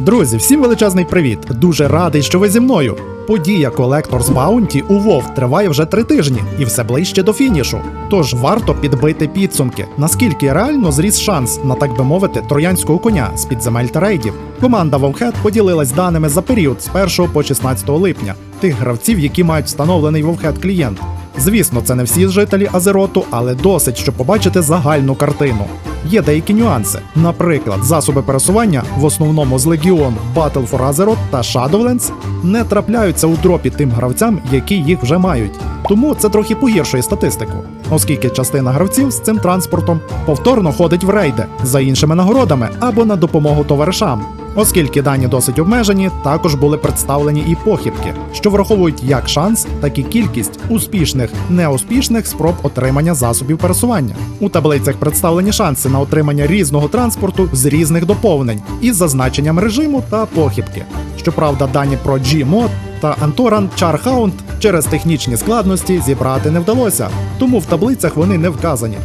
Друзі, всім величезний привіт! Дуже радий, що ви зі мною. Подія Collectors Bounty у WoW триває вже три тижні і все ближче до фінішу. Тож варто підбити підсумки, наскільки реально зріс шанс на так би мовити троянського коня з підземель та рейдів. Команда Wowhead поділилась даними за період з 1 по 16 липня тих гравців, які мають встановлений Wowhead клієнт. Звісно, це не всі жителі Азероту, але досить, щоб побачити загальну картину. Є деякі нюанси. Наприклад, засоби пересування в основному з Legion, Battle for Azeroth та Shadowlands не трапляються у дропі тим гравцям, які їх вже мають. Тому це трохи погіршує статистику, оскільки частина гравців з цим транспортом повторно ходить в рейди за іншими нагородами або на допомогу товаришам. Оскільки дані досить обмежені, також були представлені і похибки, що враховують як шанс, так і кількість успішних, неуспішних спроб отримання засобів пересування. У таблицях представлені шанси на отримання різного транспорту з різних доповнень із зазначенням режиму та похибки. Щоправда, дані про Gmod та Antoran Charhound через технічні складності зібрати не вдалося, тому в таблицях вони не вказані.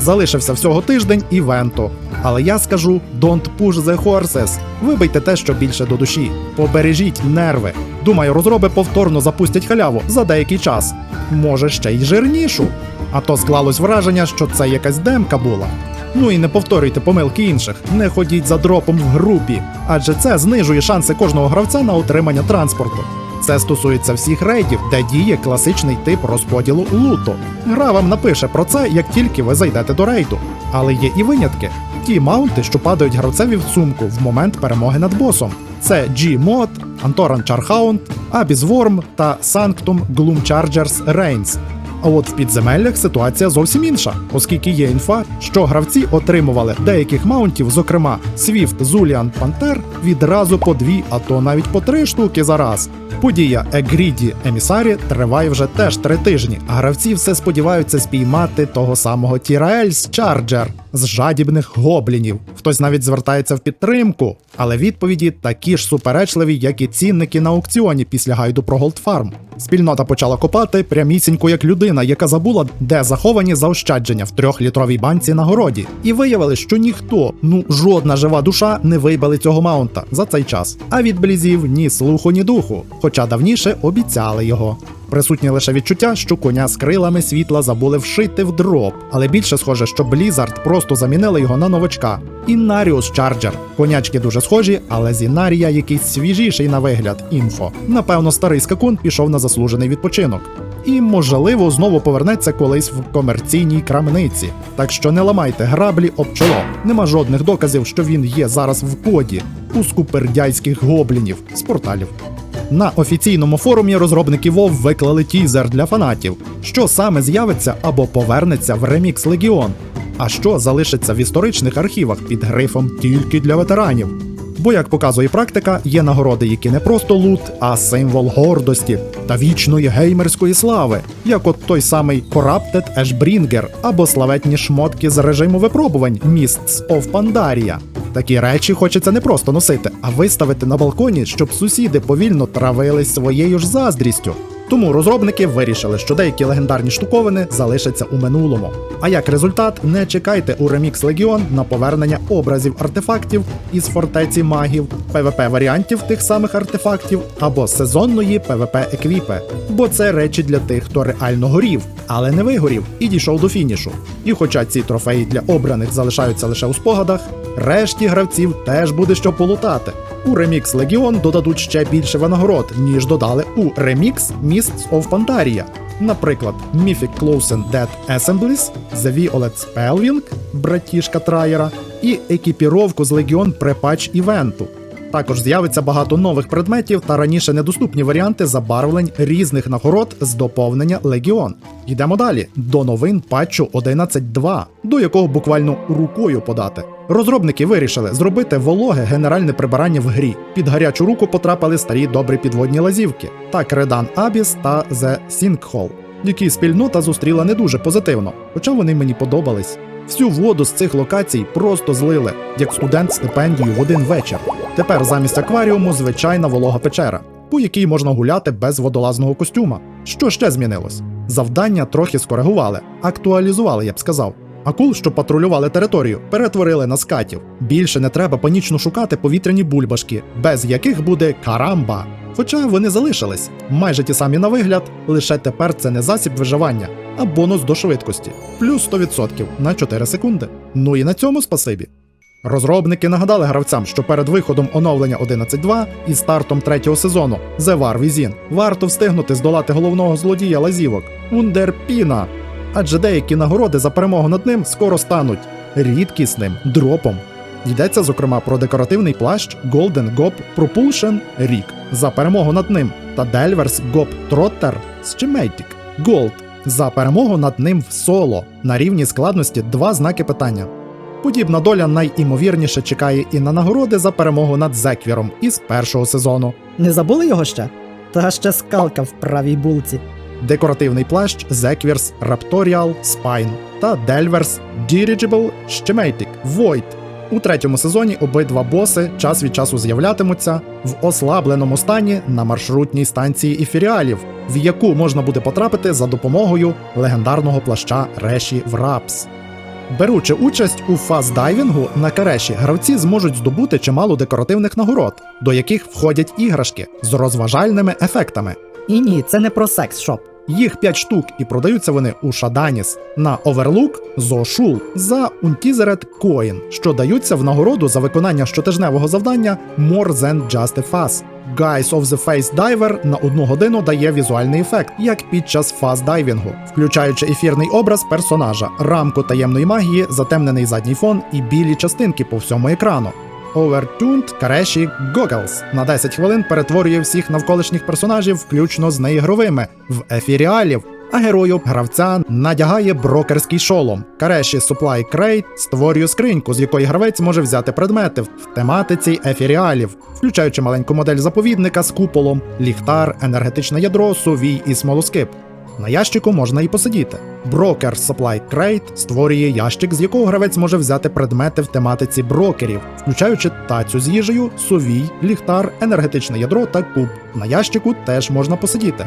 Залишився всього тиждень івенту. Але я скажу don't push the horses. Вибийте те, що більше до душі. Побережіть нерви. Думаю, розроби повторно запустять халяву за деякий час. Може, ще й жирнішу. А то склалось враження, що це якась демка була. Ну і не повторюйте помилки інших, не ходіть за дропом в групі, адже це знижує шанси кожного гравця на отримання транспорту. Це стосується всіх рейдів, де діє класичний тип розподілу луту. Гра вам напише про це, як тільки ви зайдете до рейду. Але є і винятки: ті маунти, що падають гравцеві в сумку в момент перемоги над босом. Це G-Mod, Antoran Charhound, Abyss Worm та Sanctum Gloom Chargers Reigns. А от в підземеллях ситуація зовсім інша, оскільки є інфа, що гравці отримували деяких маунтів, зокрема Swift, Zulian, Panther, відразу по дві, а то навіть по три штуки за раз. Подія Егріді Емісарі триває вже теж три тижні, а гравці все сподіваються спіймати того самого Тіраельс Чарджер з жадібних гоблінів. Хтось навіть звертається в підтримку, але відповіді такі ж суперечливі, як і цінники на аукціоні після гайду про Голдфарм. Спільнота почала копати прямісінько як людина, яка забула, де заховані заощадження в трьохлітровій банці на городі, і виявили, що ніхто, ну жодна жива душа не вибили цього маунта за цей час. А від блізів ні слуху, ні духу, хоча давніше обіцяли його. Присутнє лише відчуття, що коня з крилами світла забули вшити в дроп, але більше схоже, що Blizzard просто замінили його на новачка. Іннаріус Чарджер. Конячки дуже схожі, але з Інарія якийсь свіжіший на вигляд інфо. Напевно, старий скакун пішов на заслужений відпочинок. І, можливо, знову повернеться колись в комерційній крамниці. Так що не ламайте граблі об чоло. Нема жодних доказів, що він є зараз в коді у скупердяйських гоблінів з порталів. На офіційному форумі розробники WoW виклали тізер для фанатів, що саме з'явиться або повернеться в Remix Legion, а що залишиться в історичних архівах під грифом тільки для ветеранів. Бо, як показує практика, є нагороди, які не просто лут, а символ гордості та вічної геймерської слави, як от той самий Corrupted Ashbringer або славетні шмотки з режиму випробувань Mists of Pandaria. Такі речі хочеться не просто носити, а виставити на балконі, щоб сусіди повільно травились своєю ж заздрістю. Тому розробники вирішили, що деякі легендарні штуковини залишаться у минулому. А як результат, не чекайте у Remix Legion на повернення образів артефактів із фортеці магів, PvP варіантів тих самих артефактів або сезонної PvP еквіпи. Бо це речі для тих, хто реально горів, але не вигорів і дійшов до фінішу. І хоча ці трофеї для обраних залишаються лише у спогадах, решті гравців теж буде що полутати. У Remix Legion додадуть ще більше винагород, ніж додали у Remix Mists of Pandaria. Наприклад, Mythic Closen Dead Assemblies, The Violet Spellwing, братішка Трайера, і екіпіровку з Legion при івенту. Також з'явиться багато нових предметів та раніше недоступні варіанти забарвлень різних нагород з доповнення Легіон. Йдемо далі до новин патчу 11.2, до якого буквально рукою подати. Розробники вирішили зробити вологе генеральне прибирання в грі. Під гарячу руку потрапили старі добрі підводні лазівки, так Редан Абіс та The Sinkhole, які спільнота зустріла не дуже позитивно, хоча вони мені подобались. Всю воду з цих локацій просто злили, як студент стипендію в один вечір. Тепер замість акваріуму звичайна волога печера, по якій можна гуляти без водолазного костюма. Що ще змінилось? Завдання трохи скоригували, актуалізували, я б сказав. Акул, що патрулювали територію, перетворили на скатів. Більше не треба панічно шукати повітряні бульбашки, без яких буде карамба. Хоча вони залишились майже ті самі на вигляд, лише тепер це не засіб виживання, а бонус до швидкості плюс 100% на 4 секунди. Ну і на цьому спасибі. Розробники нагадали гравцям, що перед виходом оновлення 11.2 і стартом третього сезону The War Within варто встигнути здолати головного злодія лазівок Ундерпіна, адже деякі нагороди за перемогу над ним скоро стануть рідкісним дропом. Йдеться зокрема про декоративний плащ Golden Gob Propulsion Rig за перемогу над ним та Delvers Gob Trotter Schematic Gold за перемогу над ним в соло на рівні складності два знаки питання. Подібна доля найімовірніше чекає і на нагороди за перемогу над Зеквіром із першого сезону. Не забули його ще? Та ще скалка в правій булці. Декоративний плащ Zekwirs Raptorial Spine та Delvers Dirigible Schematic Void. У третьому сезоні обидва боси час від часу з'являтимуться в ослабленому стані на маршрутній станції Ефіріалів, в яку можна буде потрапити за допомогою легендарного плаща Реші Врапс. Беручи участь у фаздайвінгу на кареші, гравці зможуть здобути чимало декоративних нагород, до яких входять іграшки з розважальними ефектами. І ні, це не про секс шоп. Їх 5 штук і продаються вони у Шаданіс на Overlook Зошул за Untethered Coin, що даються в нагороду за виконання щотижневого завдання More Than Just a Fuzz. Guys of the Face Diver на одну годину дає візуальний ефект, як під час фаз-дайвінгу, включаючи ефірний образ персонажа, рамку таємної магії, затемнений задній фон і білі частинки по всьому екрану. Overtuned Кареші Goggles на 10 хвилин перетворює всіх навколишніх персонажів, включно з неігровими, в ефіріалів. А герою гравця надягає брокерський шолом. Кареші Supply Crate створює скриньку, з якої гравець може взяти предмети в тематиці ефіріалів, включаючи маленьку модель заповідника з куполом, ліхтар, енергетичне ядро, сувій і смолоскип. На ящику можна і посидіти. Брокер Supply Crate створює ящик, з якого гравець може взяти предмети в тематиці брокерів, включаючи тацю з їжею, сувій, ліхтар, енергетичне ядро та куб. На ящику теж можна посидіти.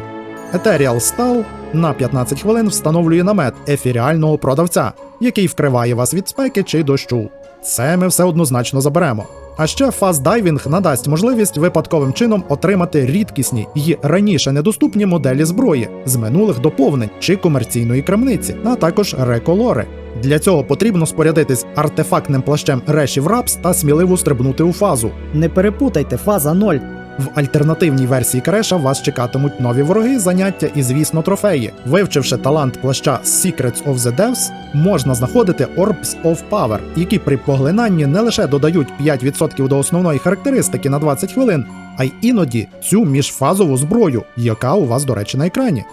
Ethereal Stall на 15 хвилин встановлює намет ефіріального продавця, який вкриває вас від спеки чи дощу. Це ми все однозначно заберемо. А ще фаздайвінг надасть можливість випадковим чином отримати рідкісні й раніше недоступні моделі зброї з минулих доповнень чи комерційної крамниці, а також реколори. Для цього потрібно спорядитись артефактним плащем решів рапс та сміливо стрибнути у фазу. Не перепутайте, фаза 0. В альтернативній версії Креша вас чекатимуть нові вороги, заняття і, звісно, трофеї. Вивчивши талант плаща Secrets of the Devs, можна знаходити Orbs of Power, які при поглинанні не лише додають 5% до основної характеристики на 20 хвилин, а й іноді цю міжфазову зброю, яка у вас, до речі, на екрані.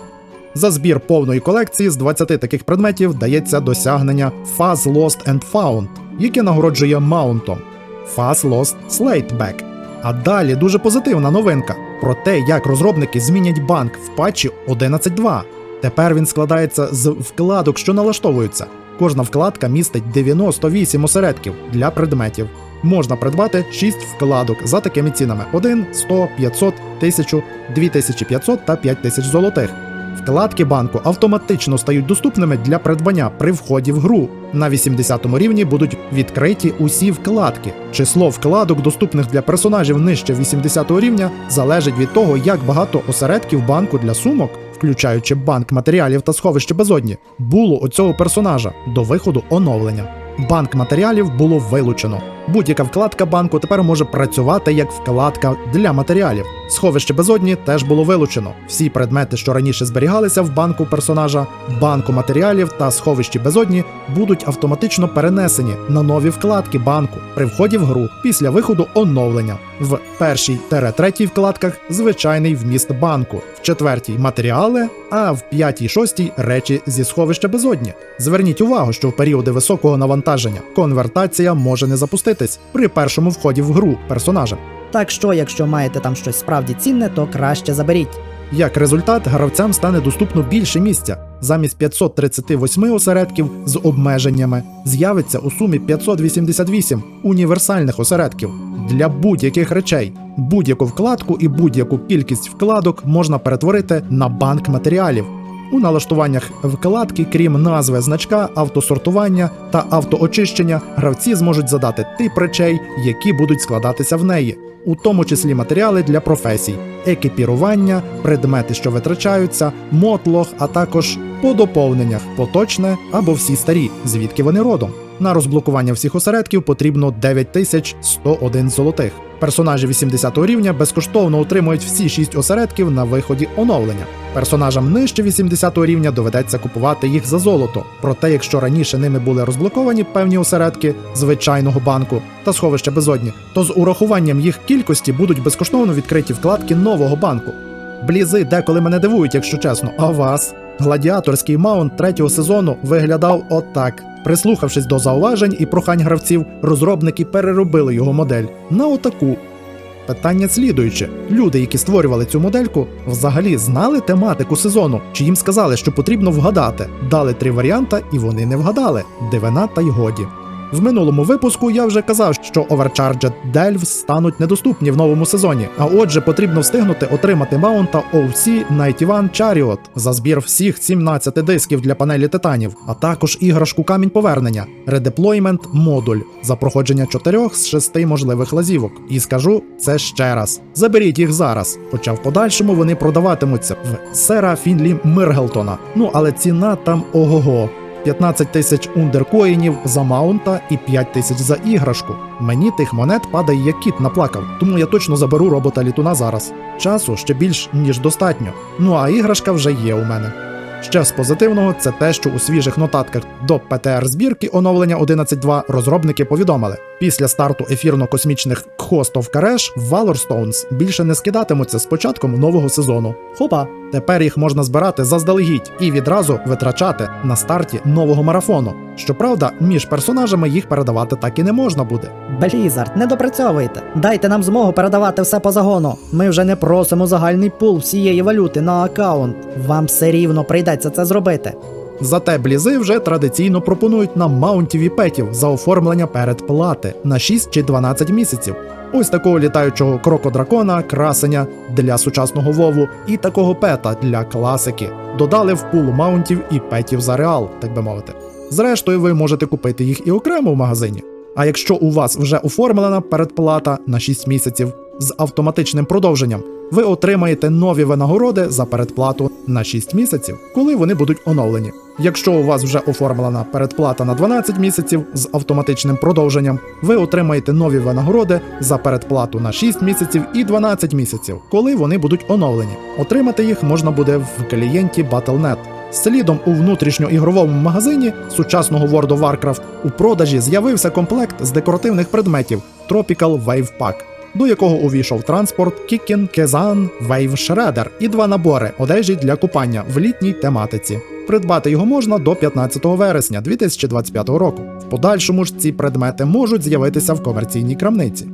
За збір повної колекції з 20 таких предметів дається досягнення Fuzz Lost and Found, яке нагороджує маунтом Fuzz Lost Slateback. А далі дуже позитивна новинка про те, як розробники змінять банк в патчі 11.2. Тепер він складається з вкладок, що налаштовуються. Кожна вкладка містить 98 осередків для предметів. Можна придбати 6 вкладок за такими цінами: 1, 100, 500, 1000, 2500 та 5000 золотих. Вкладки банку автоматично стають доступними для придбання при вході в гру. На 80 рівні будуть відкриті усі вкладки. Число вкладок, доступних для персонажів нижче 80 рівня, залежить від того, як багато осередків банку для сумок, включаючи банк матеріалів та сховище безодні, було у цього персонажа до виходу оновлення. Банк матеріалів було вилучено. Будь-яка вкладка банку тепер може працювати як вкладка для матеріалів. Сховище безодні теж було вилучено. Всі предмети, що раніше зберігалися в банку персонажа, банку матеріалів та сховищі безодні, будуть автоматично перенесені на нові вкладки банку при вході в гру після виходу оновлення. В першій третій вкладках звичайний вміст банку, четвертій матеріали, а в п'ятій шостій речі зі сховища безодні. Зверніть увагу, що в періоди високого навантаження конвертація може не запуститись при першому вході в гру персонажа. Так що, якщо маєте там щось справді цінне, то краще заберіть. Як результат, гравцям стане доступно більше місця. Замість 538 осередків з обмеженнями з'явиться у сумі 588 універсальних осередків для будь-яких речей. Будь-яку вкладку і будь-яку кількість вкладок можна перетворити на банк матеріалів. У налаштуваннях вкладки, крім назви значка, автосортування та автоочищення, гравці зможуть задати тип речей, які будуть складатися в неї, у тому числі матеріали для професій, екіпірування, предмети, що витрачаються, мотлох, а також по доповненнях поточне або всі старі, звідки вони родом. На розблокування всіх осередків потрібно 9101 золотих. Персонажі 80 рівня безкоштовно отримують всі 6 осередків на виході оновлення. Персонажам нижче 80 рівня доведеться купувати їх за золото. Проте, якщо раніше ними були розблоковані певні осередки звичайного банку та сховища безодні, то з урахуванням їх кількості будуть безкоштовно відкриті вкладки нового банку. Блізи деколи мене дивують, якщо чесно. А вас? Гладіаторський маунт третього сезону виглядав отак. Прислухавшись до зауважень і прохань гравців, розробники переробили його модель на отаку. Питання слідуюче: люди, які створювали цю модельку, взагалі знали тематику сезону, чи їм сказали, що потрібно вгадати. Дали три варіанта, і вони не вгадали. Дивина та й годі. В минулому випуску я вже казав, що Overcharged Delves стануть недоступні в новому сезоні. А отже, потрібно встигнути отримати маунта OC 91 Chariot за збір всіх 17 дисків для панелі титанів, а також іграшку камінь повернення, Redeployment модуль за проходження чотирьох з шести можливих лазівок. І скажу це ще раз: заберіть їх зараз, хоча в подальшому вони продаватимуться в Сера Фінлі Миргелтона. Ну але ціна там ого-го. 15 тисяч ундеркоїнів за маунта і 5 тисяч за іграшку. Мені тих монет падає як кіт наплакав, тому я точно заберу робота літуна зараз. Часу ще більш ніж достатньо. Ну а іграшка вже є у мене. Ще з позитивного це те, що у свіжих нотатках до ПТР збірки оновлення 11.2 розробники повідомили: після старту ефірно-космічних of Karesh Valorstones більше не скидатимуться з початком нового сезону. Хопа, Тепер їх можна збирати заздалегідь і відразу витрачати на старті нового марафону. Щоправда, між персонажами їх передавати так і не можна буде. Blizzard, не допрацьовуйте. Дайте нам змогу передавати все по загону. Ми вже не просимо загальний пул всієї валюти на аккаунт. Вам все рівно прийдеться це зробити. Зате блізи вже традиційно пропонують нам маунтів і петів за оформлення передплати на 6 чи 12 місяців. Ось такого літаючого крокодракона, красення для сучасного вову і такого пета для класики. Додали в пул маунтів і петів за реал, так би мовити. Зрештою, ви можете купити їх і окремо в магазині. А якщо у вас вже оформлена передплата на 6 місяців з автоматичним продовженням, ви отримаєте нові винагороди за передплату на 6 місяців, коли вони будуть оновлені. Якщо у вас вже оформлена передплата на 12 місяців з автоматичним продовженням, ви отримаєте нові винагороди за передплату на 6 місяців і 12 місяців, коли вони будуть оновлені. Отримати їх можна буде в клієнті Battle.net. Слідом у внутрішньоігровому магазині сучасного World of Warcraft у продажі з'явився комплект з декоративних предметів Tropical Wave Pack, до якого увійшов транспорт Кікін, Кезан, Wave Shredder і два набори одежі для купання в літній тематиці. Придбати його можна до 15 вересня 2025 року. В подальшому ж ці предмети можуть з'явитися в комерційній крамниці.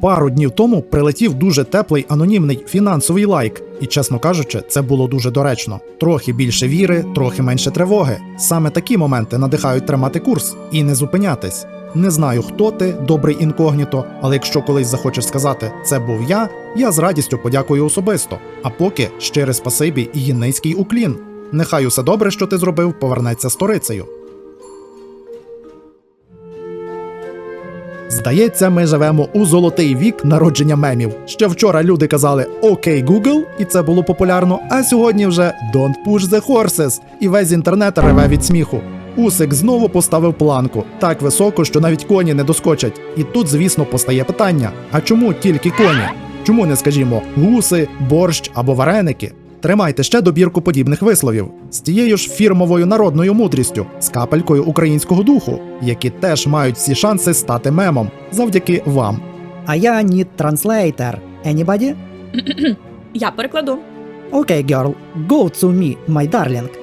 Пару днів тому прилетів дуже теплий анонімний фінансовий лайк, і, чесно кажучи, це було дуже доречно. Трохи більше віри, трохи менше тривоги. Саме такі моменти надихають тримати курс і не зупинятись. Не знаю, хто ти, добрий інкогніто, але якщо колись захочеш сказати це був я, я з радістю подякую особисто. А поки щире спасибі і низький уклін. Нехай усе добре, що ти зробив, повернеться сторицею. Здається, ми живемо у золотий вік народження мемів. Ще вчора люди казали Окей, Google, і це було популярно. А сьогодні вже Don't push the horses, і весь інтернет реве від сміху. Усик знову поставив планку так високо, що навіть коні не доскочать. І тут, звісно, постає питання: а чому тільки коні? Чому не скажімо гуси, борщ або вареники? Тримайте ще добірку подібних висловів з тією ж фірмовою народною мудрістю, з капелькою українського духу, які теж мають всі шанси стати мемом завдяки вам. А я need translator. Anybody? Я перекладу. Окей, girl, go to me, my darling.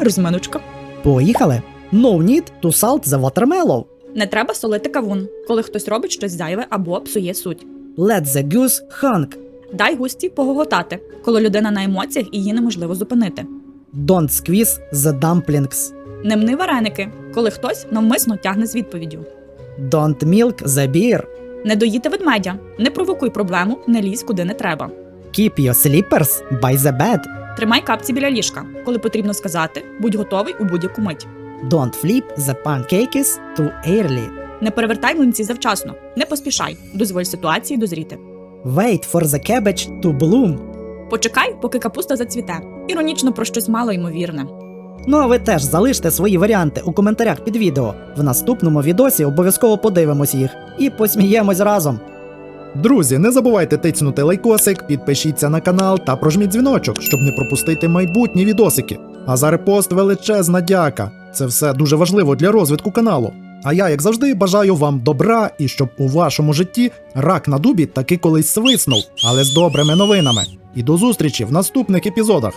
Розминочка. Поїхали. No need to salt the watermelon. Не треба солити кавун, коли хтось робить щось зайве або псує суть. Let the goose hang. Дай густі погоготати, коли людина на емоціях і її неможливо зупинити. Don't squeeze the dumplings. Не мни вареники, коли хтось навмисно тягне з відповіддю. Don't milk the beer. Не доїти ведмедя, не провокуй проблему, не лізь куди не треба. Keep your slippers by the bed. Тримай капці біля ліжка. Коли потрібно сказати, будь готовий у будь-яку мить. Don't flip the pancakes too early. Не перевертай млинці завчасно, не поспішай, дозволь ситуації дозріти. Wait for the cabbage to bloom. Почекай, поки капуста зацвіте. Іронічно про щось мало ймовірне. Ну а ви теж залиште свої варіанти у коментарях під відео. В наступному відосі обов'язково подивимось їх і посміємось разом. Друзі, не забувайте тицнути лайкосик, підпишіться на канал та прожміть дзвіночок, щоб не пропустити майбутні відосики. А за репост величезна дяка. Це все дуже важливо для розвитку каналу. А я, як завжди, бажаю вам добра і щоб у вашому житті рак на дубі таки колись свиснув, але з добрими новинами. І до зустрічі в наступних епізодах.